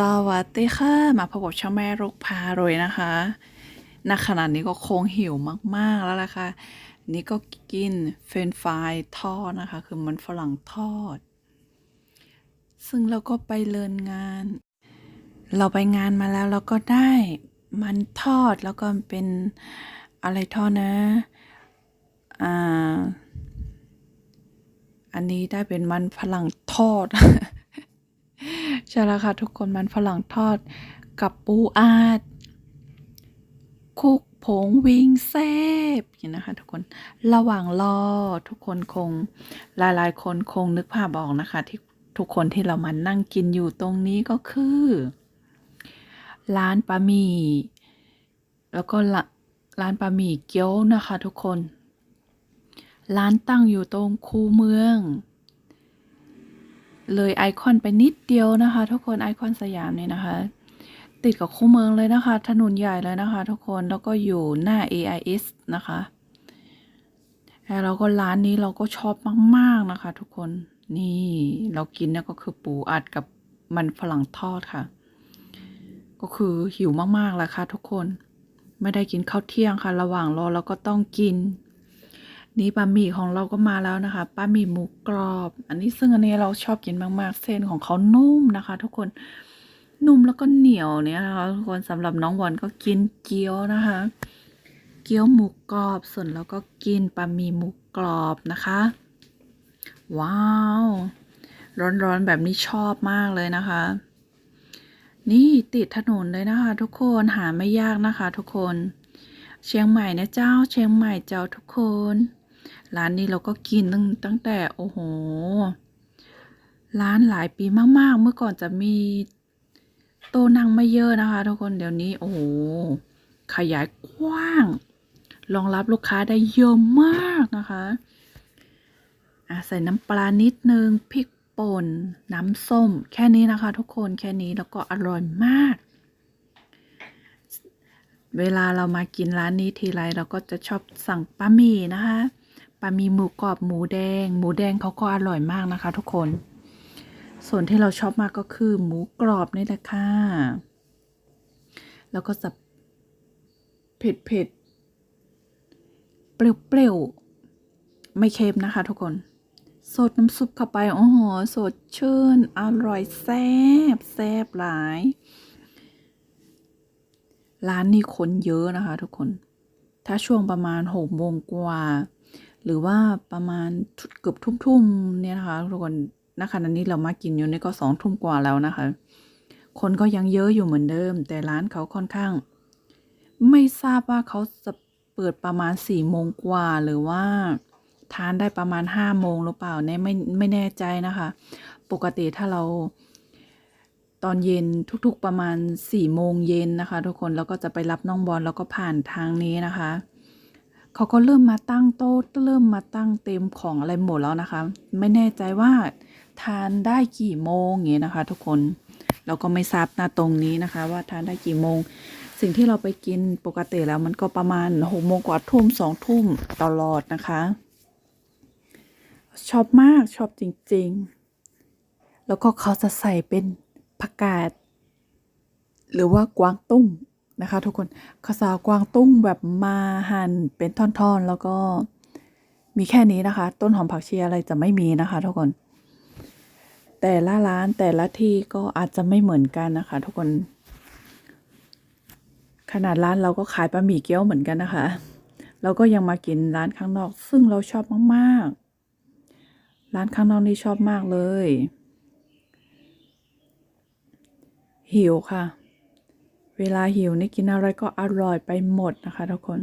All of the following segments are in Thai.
สวัสดีค่ะ มาพบกับช่องแม่ลูกพารวยนะคะณขณะนี้ก็คงหิวมากๆแล้วล่ะค่ะ นี่ก็กินเฟรนฟรายทอดนะคะ คือมันฝรั่งทอด ซึ่งเราก็ไปเลินงาน เราไปงานมาแล้วเราก็ได้มันทอดแล้วก็เป็นอะไรทอดนะ อ่า อันนี้ได้เป็นมันฝรั่งทอด ใช่แล้วค่ะทุกคนมันฝรั่งทอดกับปูอาดคุกผงวิงแซบอย่างนะคะ ทุกคนระหว่างรอทุกคนคงหลายๆ คนคงนึกภาพออกนะคะ ที่ทุกคนที่เรามานั่งกินอยู่ตรงนี้ก็คือ ร้านปาหมี่ แล้วก็ร้านปาหมี่เกี๊ยวนะคะ ทุกคน ร้านตั้งอยู่ตรงคูเมือง เลยไอคอนไปนิดเดียวนะคะ ทุกคนไอคอนสยามเนี่ยนะคะ ติดกับคูเมืองเลยนะคะ ถนนใหญ่เลยนะคะ ทุกคนแล้วก็อยู่หน้า AIS นะคะแล้วก็ร้านนี้เราก็ชอบมาก ๆ นะคะ ทุกคนนี่เรากินเนี่ยก็คือปูอัดกับมันฝรั่งทอดค่ะ ก็คือหิวมากๆแล้วค่ะ ทุกคน ไม่ได้กินข้าวเที่ยงค่ะ ระหว่างรอเราก็ต้องกิน นี่บะหมี่ของเราก็มาแล้วนะคะบะหมี่หมูกรอบ อันนี้ซึ่งอันนี้เราชอบกินมาก ๆ เส้นของเขานุ่มนะคะ ทุกคนนุ่มแล้วก็เหนียวเนี่ยนะคะทุกคนสำหรับน้องบอลก็กินเกี๊ยวนะคะ เกี๊ยวหมูกรอบส่วนเราก็กินบะหมี่หมูกรอบนะคะ ว้าว ร้อนๆแบบนี้ชอบมากเลยนะคะ นี่ติดถนนเลยนะคะ ทุกคนหาไม่ยากนะคะ ทุกคนเชียงใหม่นะเจ้า เชียงใหม่เจ้าทุกคน ร้านนี้เราก็กินตั้งตั้งแต่โอ้โห ร้านหลายปีมาก ๆ เมื่อก่อนจะมีโต๊ะนั่งไม่เยอะนะคะทุกคนเดี๋ยวนี้ โอ้โห ขยายกว้าง รองรับลูกค้าได้เยอะมากนะคะอะใส่น้ำปลานิดนึงพริกป่นน้ำส้ม แค่นี้นะคะ ทุกคนแค่นี้แล้วก็อร่อยมาก เวลาเรามากินร้านนี้ทีไรเราก็จะชอบสั่งบะหมี่นะคะ บะหมี่หมูกรอบหมูแดง หมูแดงเขาก็อร่อยมากนะคะ ทุกคน ส่วนที่เราชอบมากก็คือ หมูกรอบนี่แหละค่ะแล้วก็จะเผ็ดเผ็ดๆเปรี้ยวไม่เค็มนะคะ ทุกคนสดน้ำซุปเข้าไปโอ้โหสดชื่น อร่อยแซ่บแซ่บหลาย ร้านนี้คนเยอะนะคะ ทุกคน ถ้าช่วงประมาณหกโมงกว่า หรือว่าประมาณเกือบทุ่มๆเนี่ยนะคะทุกคนณขณะนี้เรามากินอยู่นี่ก็สองทุ่มกว่าแล้วนะคะ คนก็ยังเยอะอยู่เหมือนเดิม แต่ร้านเขาค่อนข้าง ไม่ทราบว่าเขาจะเปิดประมาณสี่โมงกว่าหรือว่าทานได้ประมาณห้าโมงหรือเปล่าเนี่ยไม่ไม่แน่ใจนะคะ ปกติถ้าเราตอนเย็นทุกๆประมาณสี่โมงเย็นนะคะ ทุกคนแล้วก็จะไปรับน้องบอลแล้วก็ผ่านทางนี้นะคะ เขาก็เริ่มมาตั้งโต๊ะเริ่มมาตั้งเต็มของอะไรหมดแล้วนะคะ ไม่แน่ใจว่าทานได้กี่โมงอย่างนี้นะคะ ทุกคนเราก็ไม่ทราบนะตรงนี้นะคะ ว่าทานได้กี่โมง สิ่งที่เราไปกินปกติแล้วมันก็ประมาณหกโมงกว่าทุ่มสองทุ่มตลอดนะคะ ชอบมากชอบจริง ๆ แล้วก็เขาจะใส่เป็นผักกาดหรือว่ากวางตุ้ง นะคะทุกคนข้าวสาวกวางตุ้งแบบมาหั่นเป็นท่อนๆ แล้วก็มีแค่นี้นะคะ ต้นหอมผักชีอะไรจะไม่มีนะคะทุกคน แต่ละร้านแต่ละที่ก็อาจจะไม่เหมือนกันนะคะ ทุกคน ขนาดร้านเราก็ขายบะหมี่เกี๊ยวเหมือนกันนะคะ เราก็ยังมากินร้านข้างนอก ซึ่งเราชอบมากๆ ร้านข้างนอกนี่ชอบมากเลย หิวค่ะ เวลาหิวนี่กินอะไรก็อร่อยไปหมดนะคะทุกคน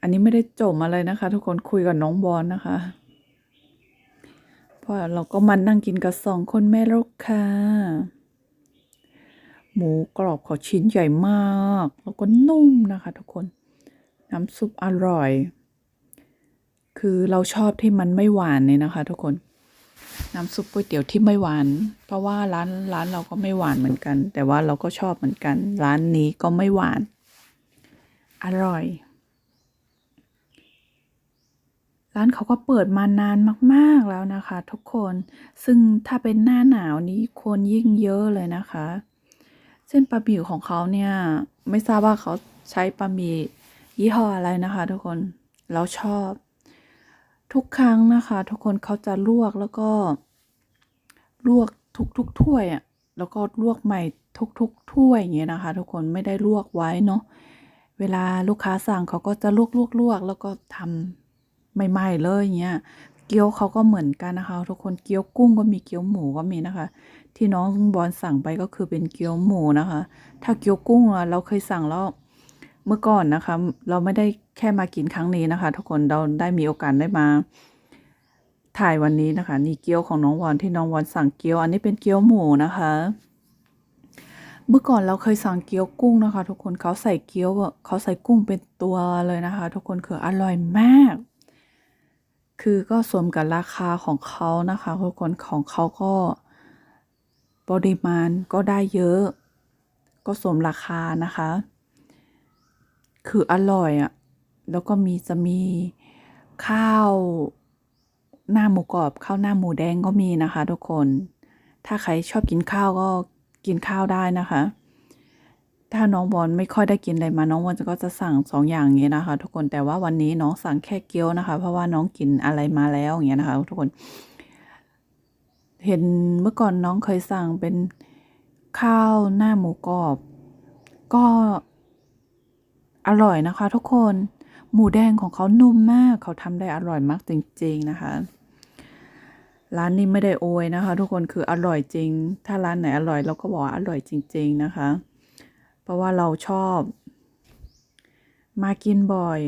อันนี้ไม่ได้จมอะไรนะคะ ทุกคนคุยกับน้องบอลนะคะเพราะเราก็มันนั่งกินกับสองคนแม่ลูกค่ะ หมูกรอบเขาชิ้นใหญ่มาก แล้วก็นุ่มนะคะ ทุกคน น้ำซุปอร่อย คือเราชอบที่มันไม่หวานเนี่ยนะคะ ทุกคน น้ำซุปก๋วยเตี๋ยวที่ไม่หวาน เพราะว่าร้านร้านเราก็ไม่หวานเหมือนกัน แต่ว่าเราก็ชอบเหมือนกัน ร้านนี้ก็ไม่หวาน อร่อย ร้านเขาก็เปิดมานานมากๆแล้วนะคะ ทุกคนซึ่งถ้าเป็นหน้าหนาวนี้คนยิ่งเยอะเลยนะคะ เส้นบะหมี่ของเขาเนี่ย ไม่ทราบว่าเขาใช้บะหมี่ยี่ห้ออะไรนะคะ ทุกคนเราชอบ ทุกครั้งนะคะ ทุกคนเขาจะลวกแล้วก็ ลวกทุกทุกถ้วยอะแล้วก็ลวกใหม่ทุกทุกถ้วยอย่างเงี้ยนะคะ ทุกคนไม่ได้ลวกไว้เนาะเวลาลูกค้าสั่งเขาก็จะลวกลวกลวกแล้วก็ทำใหม่ๆเลยอย่างเงี้ยเกี๊ยวเขาก็เหมือนกันนะคะ ทุกคนเกี๊ยวกุ้งก็มีเกี๊ยวหมูก็มีนะคะ ที่น้องบอลสั่งไปก็คือเป็นเกี๊ยวหมูนะคะ ถ้าเกี๊ยวกุ้งอะเราเคยสั่งแล้ว เมื่อก่อนนะคะ เราไม่ได้แค่มากินครั้งนี้นะคะ ทุกคนเราได้มีโอกาสได้มา ถ่ายวันนี้นะคะ นี่เกี๊ยวของน้องวอนที่น้องวอนสั่งเกี๊ยวอันนี้เป็นเกี๊ยวหมูนะคะ เมื่อก่อนเราเคยสั่งเกี๊ยวกุ้งนะคะ ทุกคนเขาใส่เกี๊ยวเขาใส่กุ้งเป็นตัวเลยนะคะ ทุกคนคืออร่อยมาก คือก็สมกับราคาของเขานะคะทุกคนของเขาก็ปริมาณก็ได้เยอะ ก็สมราคานะคะ คืออร่อยอะ่ะ แล้วก็มีจะมีข้าวหน้าหมูกรอบข้าวหน้าหมูแดงก็มีนะคะ ทุกคน ถ้าใครชอบกินข้าวก็กินข้าวได้นะคะ ถ้าน้องบอลไม่ค่อยได้กินอะไรมา น้องบอลก็จะสั่งสองอย่างอย่างนี้นะคะ ทุกคน แต่ว่าวันนี้น้องสั่งแค่เกี๊ยวนะคะ เพราะว่าน้องกินอะไรมาแล้วอย่างเงี้ยนะคะ ทุกคน เห็นเมื่อก่อนน้องเคยสั่งเป็นข้าวหน้าหมูกรอบ ก็ อร่อยนะคะ ทุกคน หมูแดงของเขานุ่มมาก เขาทำได้อร่อยมากจริง ๆ นะคะ ร้านนี้ไม่ได้โอยนะคะ ทุกคนคืออร่อยจริง ถ้าร้านไหนอร่อยเราก็บอกอร่อยจริง ๆ นะคะ เพราะว่าเราชอบ มากินบ่อย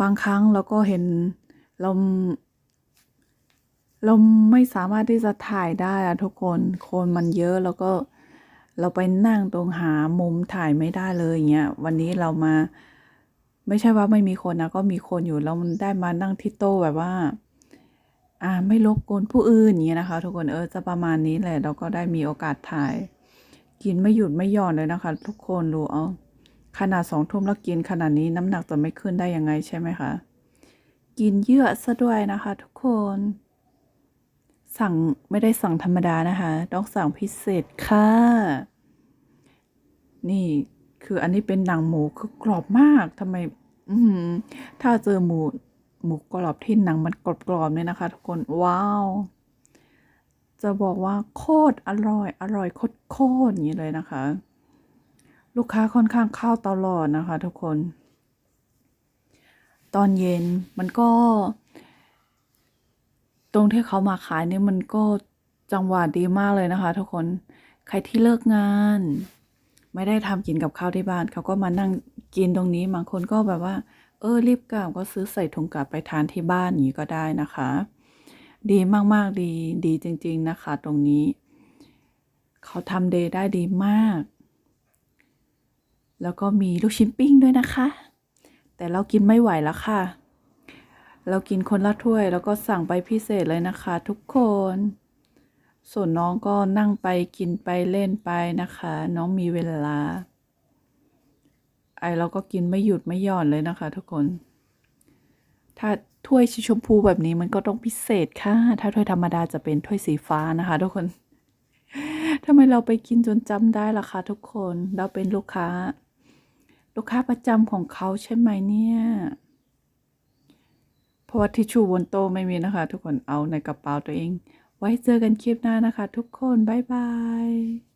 บางครั้งเราก็เห็นเราเราไม่สามารถที่จะถ่ายได้อะทุกคน คนมันเยอะแล้วก็ เราไปนั่งตรงหามุมถ่ายไม่ได้เลยอย่างเงี้ยวันนี้เรามา ไม่ใช่ว่าไม่มีคนนะก็มีคนอยู่แล้วมันได้มานั่งที่โต๊ะแบบว่า อ่าไม่รบกวนผู้อื่นอย่างเงี้ยนะคะ ทุกคนเออจะประมาณนี้แหละเราก็ได้มีโอกาสถ่าย กินไม่หยุดไม่หย่อนเลยนะคะ ทุกคนดูเอาขนาดสองทุ่มแล้วกินขนาดนี้น้ำหนักจะไม่ขึ้นได้ยังไงใช่ไหมคะ กินเยอะซะด้วยนะคะ ทุกคน สั่งไม่ได้สั่งธรรมดานะคะต้องสั่งพิเศษค่ะ นี่คืออันนี้เป็นหนังหมูคือกรอบมากทำไม อืถ้าเจอหมูหมูกรอบที่หนังมันกรอบๆเนี่ยนะคะ ทุกคนว้าว จะบอกว่าโคตรอร่อย อร่อยโคตรๆอย่างนี้เลยนะคะ ลูกค้าค่อนข้างเข้าตลอดนะคะ ทุกคน ตอนเย็นมันก็ ตรงที่เขามาขายเนี่ยมันก็จังหวะดีมากเลยนะคะ ทุกคนใครที่เลิกงาน ไม่ได้ทำกินกับข้าวที่บ้าน เขาก็มานั่งกินตรงนี้บางคนก็แบบว่า เออรีบกลับก็ซื้อใส่ถุงกลับไปทานที่บ้านอย่างนี้ก็ได้นะคะ ดีมากๆดีดีจริง ๆนะคะ ตรงนี้ เขาทำเดย์ได้ดีมาก แล้วก็มีลูกชิ้นปิ้งด้วยนะคะ แต่เรากินไม่ไหวแล้วค่ะ เรากินคนละถ้วย แล้วก็สั่งไปพิเศษเลยนะคะ ทุกคน ส่วนน้องก็นั่งไปกินไปเล่นไปนะคะ น้องมีเวลา ไอเราก็กินไม่หยุดไม่หย่อนเลยนะคะ ทุกคน ถ้าถ้วยสีชมพูแบบนี้มันก็ต้องพิเศษค่ะ ถ้าถ้วยธรรมดาจะเป็นถ้วยสีฟ้านะคะ ทุกคนทำไมเราไปกินจนจำได้ล่ะคะทุกคน เราเป็นลูกค้า ลูกค้าประจำของเขาใช่ไหมเนี่ย เพราะว่าทิชชู่บนโต๊ะไม่มีนะคะ ทุกคนเอาในกระเป๋าตัวเอง ไว้เจอกันคลิปหน้านะคะ ทุกคน บ๊ายบาย